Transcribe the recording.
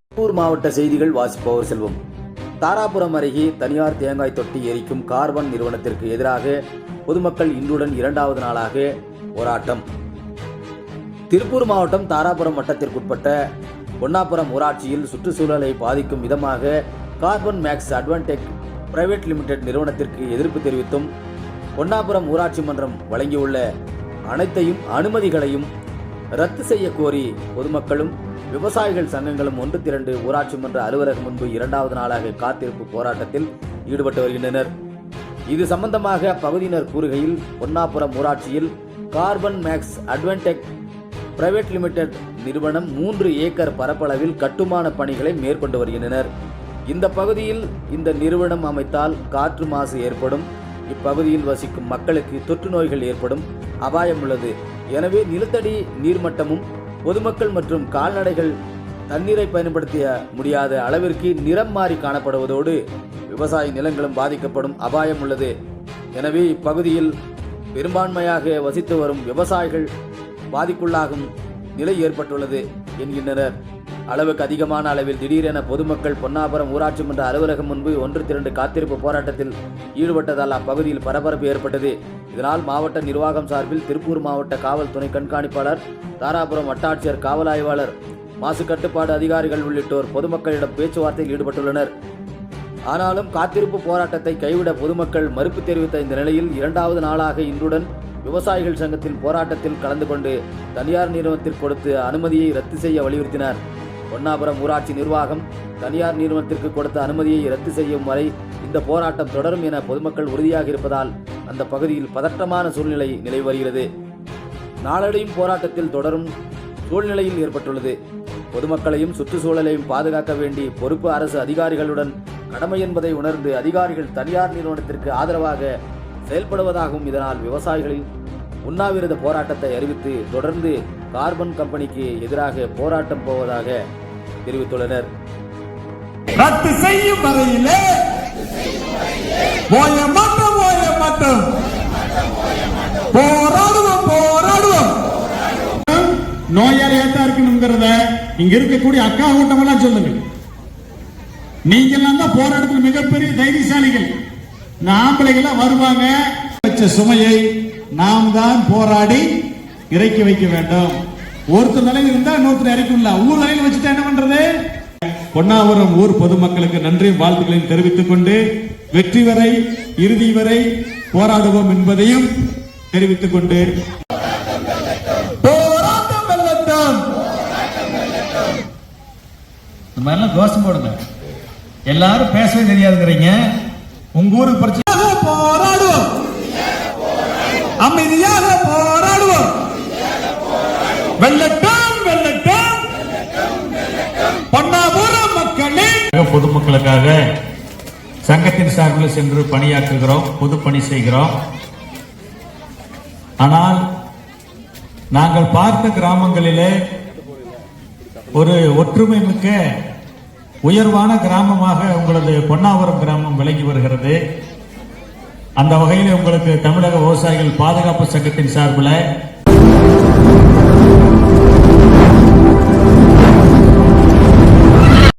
திருப்பூர் மாவட்ட செய்திகள் வாசிப்பவர் செல்வம். தாராபுரம் அருகே தனியார் தேங்காய் தொட்டி எரிக்கும் கார்பன் நிறுவனத்திற்கு எதிராக பொதுமக்கள் இன்றுடன் இரண்டாவது நாளாக போராட்டம். திருப்பூர் மாவட்டம் தாராபுரம் வட்டத்திற்குட்பட்ட ஒன்னாபுரம் ஊராட்சியில் சுற்றுச்சூழலை பாதிக்கும் விதமாக Carbon Max Advantech Private Limited நிறுவனத்திற்கு எதிர்ப்பு தெரிவித்தும் பொன்னாபுரம் ஊராட்சி மன்றம் வழங்கியுள்ள அனைத்தையும் அனுமதிகளையும் ரத்து செய்ய கோரி பொதுமக்களும் விவசாயிகள் சங்கங்களும் ஒன்று திரண்டு ஊராட்சி மன்ற அலுவலகம் முன்பு இரண்டாவது நாளாக காத்திருப்பு போராட்டத்தில் ஈடுபட்டு வருகின்றனர். இது சம்பந்தமாக அப்பகுதியினர் கூறுகையில் பொன்னாபுரம் ஊராட்சியில் Carbon Max Advantech Private Limited நிறுவனம் மூன்று ஏக்கர் பரப்பளவில் கட்டுமான பணிகளை மேற்கொண்டு வருகின்றனர். இந்த பகுதியில் இந்த நிறுவனம் அமைத்தால் காற்று மாசு ஏற்படும். இப்பகுதியில் வசிக்கும் மக்களுக்கு தொற்று நோய்கள் ஏற்படும். அபாயம் உள்ளது. எனவே நிலத்தடி நீர்மட்டமும் பொதுமக்கள் மற்றும் கால்நடைகள் தண்ணீரை பயன்படுத்த முடியாத அளவிற்கு நிறம் மாறி காணப்படுவதோடு விவசாய நிலங்களும் பாதிக்கப்படும் அபாயம் உள்ளது. எனவே இப்பகுதியில் பெரும்பான்மையாக வசித்து வரும் விவசாயிகள் பாதிக்குள்ளாகும் நிலை ஏற்பட்டுள்ளது என்கின்றனர். அளவுக்கு அதிகமான அளவில் திடீரென பொதுமக்கள் பொன்னாபுரம் ஊராட்சி மன்ற அலுவலகம் முன்பு ஒன்று திரண்டு காத்திருப்பு போராட்டத்தில் ஈடுபட்டதால் அப்பகுதியில் பரபரப்பு ஏற்பட்டது. இதனால் மாவட்ட நிர்வாகம் சார்பில் திருப்பூர் மாவட்ட காவல் துணை கண்காணிப்பாளர் தாராபுரம் வட்டாட்சியர் காவல் ஆய்வாளர் மாசு கட்டுப்பாடு அதிகாரிகள் உள்ளிட்டோர் பொதுமக்களிடம் பேச்சுவார்த்தையில் ஈடுபட்டுள்ளனர். ஆனாலும் காத்திருப்பு போராட்டத்தை கைவிட பொதுமக்கள் மறுப்பு தெரிவித்த இந்த நிலையில் இரண்டாவது நாளாக இன்றுடன் விவசாயிகள் சங்கத்தின் போராட்டத்தில் கலந்து கொண்டு தனியார் நிறுவனத்தில் கொடுத்து அனுமதியை ரத்து செய்ய வலியுறுத்தினார். பொன்னாபுரம் ஊராட்சி நிர்வாகம் தனியார் நிறுவனத்திற்கு கொடுத்த அனுமதியை ரத்து செய்யும் வரை இந்த போராட்டம் தொடரும் என பொதுமக்கள் உறுதியாக இருப்பதால் அந்த பகுதியில் பதற்றமான சூழ்நிலை நிலவி வருகிறது. நாளடையும் போராட்டத்தில் தொடரும் சூழ்நிலையில் ஏற்பட்டுள்ளது. பொதுமக்களையும் சுற்றுச்சூழலையும் பாதுகாக்க வேண்டி பொறுப்பு அரசு அதிகாரிகளுடன் கடமை என்பதை உணர்ந்து அதிகாரிகள் தனியார் நிறுவனத்திற்கு ஆதரவாக செயல்படுவதாகவும் இதனால் விவசாயிகளின் உண்ணாவிரத போராட்டத்தை அறிவித்து தொடர்ந்து கார்பன் கம்பெனிக்கு எதிராக போராட்டம் போவதாக தெரிவித்துள்ளனர். ரத்து செய்யும் வரையிலே ஓய மாட்டோம் ஓய மாட்டோம் போராடுவோம் போராடுவோம். நோயாளியா தான் இருக்கணுங்கிறத இங்க இருக்கக்கூடிய அக்கா கூட்டம் எல்லாம் சொல்லுங்க. நீங்க எல்லாம் தான் போராட்டத்தில் மிகப்பெரிய தைரியசாலிகள். இந்த ஆம்பளைகள் வருவாங்க. வச்ச சுமையை நாம் தான் போராடி இறக்கி வைக்க வேண்டும். ஒருத்தர் நிலையில் இருந்தா இன்னொருத்தர் இறக்கல ஊர் நிலையில் வச்சுட்டா என்ன பண்றது? பொன்னாவரம் ஊர் பொதுமக்களுக்கு நன்றி வாழ்த்துக்களையும் தெரிவித்துக் கொண்டு வெற்றி வரை இறுதி வரை போராடுவோம் என்பதையும் தெரிவித்துக் கொண்டு இந்த மாதிரிலாம் கோஷம் போடுங்க. எல்லாரும் பேசவே தெரியாதுங்கிறீங்க. உங்க ஊருக்கு பிரச்சனை போராடுவோம் அமைதியாக போராடுவோம். வெல்லட்டும் வெல்லட்டும். பொன்னாபுரம் மக்களே. பொதுமக்களுக்காக சங்கத்தின் சார்பில் சென்று பணியாற்றுகிறோம் பொது பணி செய்கிறோம். ஆனால் நாங்கள் பார்த்த கிராமங்களிலே ஒரு ஒற்றுமை மிக்க உயர்வான கிராமமாக உங்களது பொன்னாவரம் கிராமம் விளங்கி வருகிறது. அந்த வகையில் உங்களுக்கு தமிழக விவசாயிகள் பாதுகாப்பு சங்கத்தின் சார்பில்